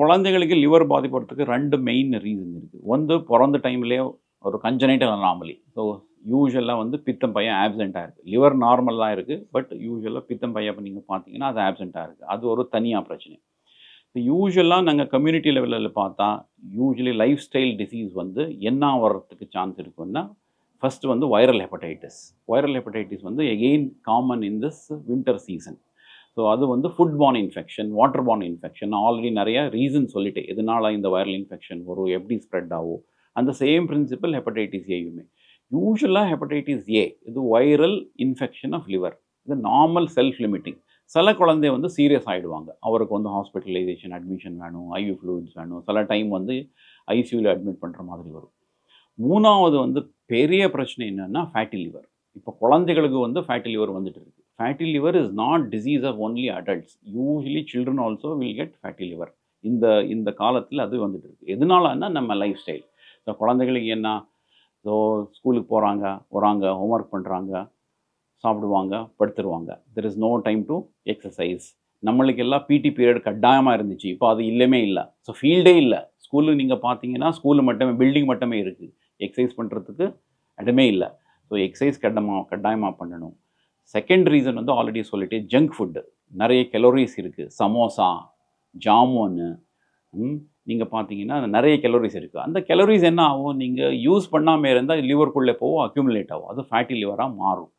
குழந்தைகளுக்கு லிவர் பாதிப்படுறதுக்கு ரெண்டு main reason இருக்குது ஒன்று பிறந்த டைம்லேயே ஒரு கஞ்சனைட்டல் அனாமலி ஸோ யூஸ்வலாக வந்து பித்தம் பையன் ஆப்சண்ட்டாக இருக்குது லிவர் நார்மலாக இருக்குது பட் யூஸ்வலாக பித்தம் பையன் இப்போ நீங்கள் பார்த்தீங்கன்னா அது ஆப்சண்ட்டாக இருக்குது அது ஒரு தனியாக பிரச்சனை. இப்போ யூஸ்வலாக நாங்கள் கம்யூனிட்டி லெவலில் பார்த்தா யூஸ்வலி லைஃப் ஸ்டைல் டிசீஸ் வந்து என்ன வர்றதுக்கு சான்ஸ் இருக்குன்னா ஃபஸ்ட்டு வந்து வைரல் ஹெப்படைட்டிஸ் வைரல் ஹெப்படைட்டிஸ் வந்து again common in this winter season so அது வந்து food borne infection water borne infection already நிறைய ரீசன் சொல்லிட்டேன். எதனால இந்த வைரல் இன்ஃபெக்ஷன் வரும் எப்படி ஸ்ப்ரெட் ஆகும்? அந்த சேம் பிரின்சிபல் ஹெப்படைட்டிஸ் ஏயுமே யூஸ்வலாக ஹெப்படைட்டிஸ் ஏ இது வைரல் இன்ஃபெக்ஷன் ஆஃப் லிவர் இது நார்மல் செல்ஃப் லிமிட்டிங் சில குழந்தை வந்து சீரியஸ் ஆகிடுவாங்க அவருக்கு வந்து ஹாஸ்பிட்டலைசேஷன் அட்மிஷன் வேணும் ஐயூ ஃப்ளூயிட்ஸ் வேணும். சில டைம் வந்து ஐசியூவில் அட்மிட் பண்ணுற மாதிரி வரும். மூணாவது வந்து பெரிய பிரச்சனை என்னென்னா ஃபேட்டி லிவர் இப்போ குழந்தைகளுக்கு வந்து ஃபேட்டி லிவர் வந்துட்டு இருக்கு. Fatty liver is not disease of only adults usually children also will get fatty liver இந்த இந்த காலத்தில் அது வந்துட்டு இருக்கு. எதனாலன்னா நம்ம லைஃப் ஸ்டைல் ஸோ குழந்தைகளுக்கு என்ன? ஸோ ஸ்கூலுக்கு போகிறாங்க வராங்க ஹோம்ஒர்க் பண்ணுறாங்க சாப்பிடுவாங்க படுத்துருவாங்க. There is no time to exercise நம்மளுக்கு எல்லாம் பிடி பீரியட் கட்டாயமாக இருந்துச்சு. இப்போ அது இல்லவே இல்லை. ஸோ ஃபீல்டே இல்லை. ஸ்கூலு நீங்கள் பார்த்தீங்கன்னா ஸ்கூலு மட்டுமே பில்டிங் மட்டுமே இருக்குது எக்ஸசைஸ் பண்ணுறதுக்கு இடமே இல்லை. ஸோ எக்ஸசைஸ் கட்டமாக கட்டாயமாக பண்ணணும். செகண்ட் ரீசன் வந்து ஆல்ரெடி சொல்லிட்டேன் ஜங்க் ஃபுட்டு நிறைய கெலோரிஸ் இருக்குது சமோசா ஜாமுன்னு நீங்கள் பார்த்தீங்கன்னா நிறைய கெலோரிஸ் இருக்குது அந்த கெலோரிஸ் என்ன ஆகும்? நீங்கள் யூஸ் பண்ணாமல் இருந்தால் லிவருக்குள்ளே போகும் அக்யூமுலேட் ஆகும். அது ஃபேட்டி லிவராக மாறும்.